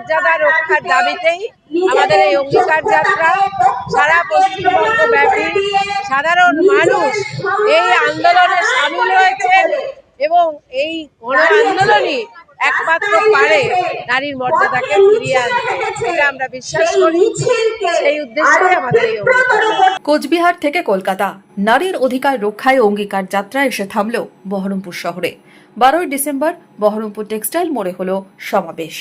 মর্যাদা রক্ষার দাবিতেই আমাদের এই অঙ্গীকার যাত্রা সারা পশ্চিমবঙ্গ ব্যাপী সাধারণ মানুষ এই আন্দোলনে সামিল হয়েছেন এবং এই গণ আন্দোলনই একমাত্র পারে নারীর মর্যাদাকে ফিরিয়ে আনতে। এটা আমরা বিশ্বাস করি। সেই উদ্দেশ্যে আমাদের এই কোচবিহার থেকে কলকাতা। নারীর অধিকার রক্ষায় অঙ্গীকার যাত্রা এসে থামল বহরমপুর শহরে। বারোই ডিসেম্বর বহরমপুর টেক্সটাইল মোড়ে হলো সমাবেশ।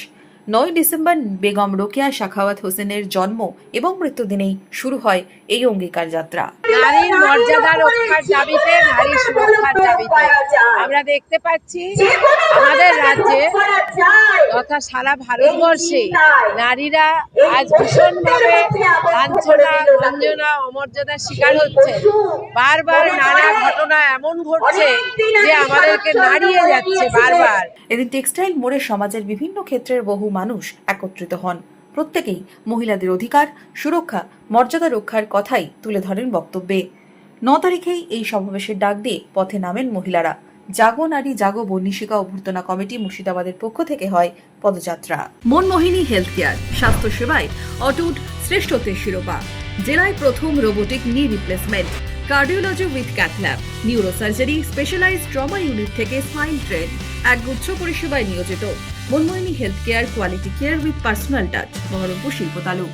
নয় ডিসেম্বর বেগম রোকেয়া শাখাওয়াত হোসেনের জন্ম এবং মৃত্যুদিনেই শুরু হয় এই অঙ্গীকার যাত্রা। নারীর মর্যাদা রক্ষার দাবিতে নারী সুরক্ষার দাবিতে। আমরা দেখতে পাচ্ছি আমাদের রাজ্যে তথা সারা ভারতবর্ষে নারীরা আজ ভীষণভাবে লাঞ্ছনা গঞ্জনা অমর্যাদার শিকার হচ্ছে। বারবার নানা ঘটনা এমন ঘটছে যে আমাদেরকে নাড়িয়ে যাচ্ছে বারবার। এদিন টেক্সটাইল মোড়ে সমাজের বিভিন্ন ক্ষেত্রের বহু মানুষ একত্রিত হন। প্রত্যেকেই মহিলাদের অধিকার সুরক্ষা মর্যাদা রক্ষার কথাই তুলে ধরেন বক্তব্যে। ন তারিখেই এই সমাবেশের ডাক দিয়ে পথে নামেন মহিলারা। জাগো নারী, জাগো বন্নিশিকা অভ্যর্থনা কমিটি মুর্শিদাবাদের পক্ষ থেকে হয় পদযাত্রা। মনমোহিনী হেলথ কেয়ার স্বাস্থ্য সেবায় অটুট শ্রেষ্ঠত্বের শিরোপা। জেলায় প্রথম robotic knee replacement cardiology with cath lab neurosurgery specialise trauma unit থেকে স্পাইন ট্রেন এক গুচ্ছ পরিষেবায় নিয়োজিত। Manmohini health care quality care with personal touch Baharampur শিল্প তালুক।